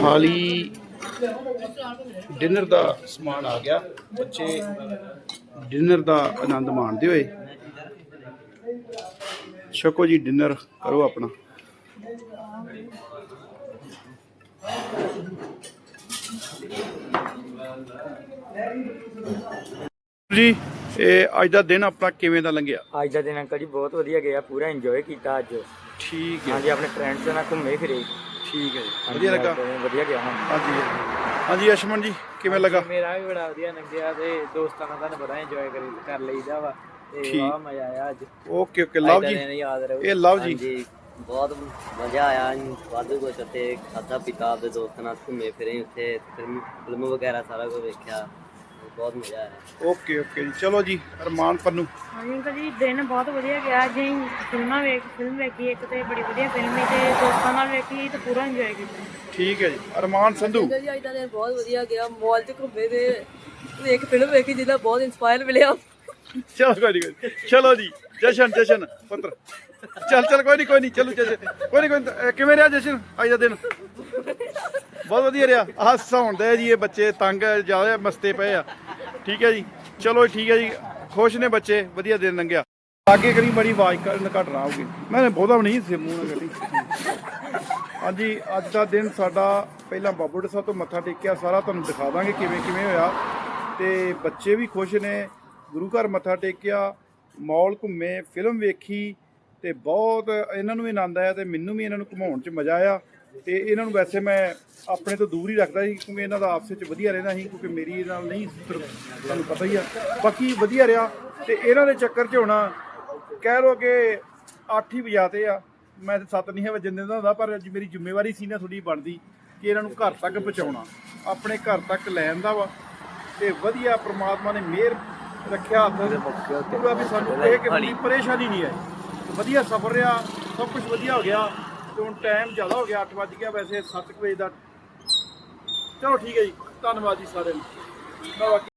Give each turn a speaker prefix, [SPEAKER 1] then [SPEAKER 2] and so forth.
[SPEAKER 1] ਥਾਲੀ ਡਿਨਰ ਦਾ ਸਮਾਨ ਆ ਗਿਆ। ਬੱਚੇ ਡਿਨਰ ਦਾ ਆਨੰਦ ਮਾਣਦੇ ਹੋਏ ਛਕੋ ਜੀ ਡਿਨਰ ਕਰੋ ਆਪਣਾ। ਜੀ ਇਹ ਅੱਜ ਦਾ ਦਿਨ ਆਪਣਾ ਕਿਵੇਂ ਦਾ ਲੰਘਿਆ?
[SPEAKER 2] ਅੱਜ ਦਾ ਦਿਨ ਅੰਕਲ ਜੀ ਬਹੁਤ ਵਧੀਆ ਗਿਆ ਪੂਰਾ ਇੰਜੋਏ ਕੀਤਾ ਅੱਜ।
[SPEAKER 1] ਠੀਕ ਹੈ।
[SPEAKER 2] ਹਾਂਜੀ ਆਪਣੇ ਫਰੈਂਡਸ ਨਾਲ ਘੁੰਮੇ ਫਿਰੇ।
[SPEAKER 1] ਠੀਕ ਹੈ ਜੀ। ਵਧੀਆ ਲੱਗਾ?
[SPEAKER 2] ਵਧੀਆ ਗਿਆ ਹਾਂ
[SPEAKER 1] ਹਾਂਜੀ। ਹਾਂਜੀ ਅਸ਼ਮਨ ਜੀ ਕਿਵੇਂ ਲੱਗਾ?
[SPEAKER 3] ਮੇਰਾ ਵੀ ਬੜਾ ਵਧੀਆ ਲੰਘਿਆ ਤੇ ਦੋਸਤਾਂ ਨਾਲ ਤੁਹਾਨੂੰ ਬੜਾ ਇੰਜੋਏ ਕਰੀ ਕਰ ਲਈਦਾ ਵਾ। ਤੇ। ਬਹੁਤ ਮਜ਼ਾ ਆਇਆ ਅੱਜ।
[SPEAKER 1] ਓਕੇ ਓਕੇ ਲਵ ਜੀ। ਇਹ ਲਵ ਜੀ।
[SPEAKER 4] ਬਹੁਤ ਮਜ਼ਾ ਆਇਆ ਵਾਧੂ ਕੁਛ ਉੱਥੇ ਖਾਧਾ ਪੀਤਾ ਆਪਦੇ ਦੋਸਤਾਂ ਨਾਲ ਘੁੰਮੇ ਫਿਰੇ ਉੱਥੇ ਫਿਲਮ ਫਿਲਮ ਵਗੈਰਾ ਸਾਰਾ ਕੁਝ ਵੇਖਿਆ। ਬਹੁਤ ਮਜ਼ਾ ਆਇਆ।
[SPEAKER 1] ਓਕੇ ਓਕੇ ਜੀ। ਚਲੋ ਜੀ ਅਰਮਾਨ ਪੰਨੂ।
[SPEAKER 5] ਹਾਂਜੀ ਅੰਕਲ ਜੀ ਦਿਨ ਬਹੁਤ ਵਧੀਆ ਗਿਆ। ਜੀ ਫਿਲਮਾਂ ਵੇਖ ਫਿਲਮ ਵੇਖੀ ਇੱਕ ਤੇ ਬੜੀ ਵਧੀਆ ਫਿਲਮ ਸੀ ਤੇ ਦੋਸਤਾਂ ਨਾਲ ਵੇਖੀ ਤੇ ਪੂਰਾ ਇੰਜੋਏ ਕੀਤਾ।
[SPEAKER 1] ਠੀਕ ਹੈ ਜੀ। ਅਰਮਾਨ ਸੰਧੂ।
[SPEAKER 6] ਜੀ ਅੱਜ ਦਾ ਦਿਨ ਬਹੁਤ ਵਧੀਆ ਗਿਆ। ਮਾਲ 'ਚ ਘੁੰਮੇ ਤੇ ਇੱਕ ਫਿਲਮ ਵੇਖੀ ਜਿਹਦਾ ਬਹੁਤ ਇਨਸਪਾਇਰ ਮਿਲਿਆ।
[SPEAKER 1] ਚਲੋ ਕੋਈ ਨਹੀਂ। ਚਲੋ ਜੀ ਜਸ਼ਨ ਜਸ਼ਨ ਪੁੱਤਰ। ਚੱਲ ਚੱਲ ਕੋਈ ਨਹੀਂ ਕੋਈ ਨਹੀਂ। ਚਲੋ ਜਸ਼ਨ। ਕੋਈ ਨਹੀਂ ਕੋਈ ਕਿਵੇਂ ਰਿਹਾ ਜਸ਼ਨ ਅੱਜ ਦਾ ਦਿਨ? ਬਹੁਤ ਵਧੀਆ ਰਿਹਾ। ਆਹ ਹਸਾਉਂਦੇ ਜੀ, ਇਹ ਬੱਚੇ ਤੰਗ ਜ਼ਿਆਦਾ ਮਸਤੇ ਪਏ ਆ। ਠੀਕ ਹੈ ਜੀ। ਚਲੋ ਠੀਕ ਹੈ ਜੀ। ਖੁਸ਼ ਨੇ ਬੱਚੇ, ਵਧੀਆ ਦਿਨ ਲੰਘਿਆ। ਅੱਗੇ ਕਰੀ ਬੜੀ ਆਵਾਜ਼ ਕਰਨ ਘਟਣਾ ਹੋਊਗੀ। ਮੈਂ ਬਹੁਤਾ ਵੀ ਨਹੀਂ ਸੀ ਮੂੰਹ ਨਾਲ ਕਰੀ ਹਾਂਜੀ, ਅੱਜ ਦਾ ਦਿਨ ਸਾਡਾ ਪਹਿਲਾਂ ਬਾਬੂ ਡੇ ਸਾਹਿਬ ਤੋਂ ਮੱਥਾ ਟੇਕਿਆ, ਸਾਰਾ ਤੁਹਾਨੂੰ ਦਿਖਾ ਦਾਂਗੇ ਕਿਵੇਂ ਕਿਵੇਂ ਹੋਇਆ। ਤੇ ਬੱਚੇ ਵੀ ਖੁਸ਼ ਨੇ, ਗੁਰੂ ਘਰ ਮੱਥਾ ਟੇਕਿਆ ਮਾਲ ਘੁੰਮੇ, ਫਿਲਮ ਵੇਖੀ, ਤੇ ਬਹੁਤ ਇਹਨਾਂ ਨੂੰ ਵੀ ਆਨੰਦ ਆਇਆ ਤੇ ਮੈਨੂੰ ਵੀ ਇਹਨਾਂ ਨੂੰ ਘੁਮਾਉਣ 'ਚ ਮਜ਼ਾ ਆਇਆ। ਤੇ ਇਹਨਾਂ ਨੂੰ ਵੈਸੇ ਮੈਂ ਆਪਣੇ ਤੋਂ ਦੂਰ ਹੀ ਰੱਖਦਾ ਸੀ, ਕਿਉਂਕਿ ਇਹਨਾਂ ਦਾ ਆਪਸ ਵਿੱਚ ਵਧੀਆ ਰਹਿੰਦਾ ਸੀ, ਕਿਉਂਕਿ ਮੇਰੀ ਇਹ ਨਾਲ ਨਹੀਂ ਸੀ ਤੁਹਾਨੂੰ ਪਤਾ ਹੀ ਆ। ਬਾਕੀ ਵਧੀਆ ਰਿਹਾ ਤੇ ਇਹਨਾਂ ਦੇ ਚੱਕਰ 'ਚ ਹੋਣਾ, ਕਹਿ ਲੋ ਕਿ 8 ਹੀ ਵਜਾਤੇ ਆ। ਮੈਂ ਤਾਂ 7 ਨਹੀਂ ਹੈ ਵਜਣ ਦਿੰਦਾ ਹੁੰਦਾ, ਪਰ ਅੱਜ ਮੇਰੀ ਜ਼ਿੰਮੇਵਾਰੀ ਸੀ ਨਾ ਤੁਹਾਡੀ ਬਣਦੀ ਕਿ ਇਹਨਾਂ ਨੂੰ ਘਰ ਤੱਕ ਪਹੁੰਚਾਉਣਾ, ਆਪਣੇ ਘਰ ਤੱਕ ਲੈਣ ਦਾ ਵਾ। ਤੇ ਵਧੀਆ ਪ੍ਰਮਾਤਮਾ ਨੇ ਮਿਹਰ ਰੱਖਿਆ ਹੱਥ, ਪੂਰਾ ਵੀ ਸਾਨੂੰ ਇਹ ਕਿ ਬੜੀ ਪਰੇਸ਼ਾਨੀ ਨਹੀਂ ਆਈ। ਵਧੀਆ ਸਫ਼ਰ ਰਿਹਾ, ਸਭ ਕੁਝ ਵਧੀਆ ਹੋ ਗਿਆ। ਤੇ ਹੁਣ ਟਾਈਮ ਜ਼ਿਆਦਾ ਹੋ ਗਿਆ 8 ਵੱਜ ਗਿਆ ਵੈਸੇ 7 ਵਜੇ ਦਾ। ਚਲੋ ਠੀਕ ਹੈ ਜੀ, ਧੰਨਵਾਦ ਜੀ ਸਾਰਿਆਂ ਨੂੰ। ਮੈਂ ਬਾਕੀ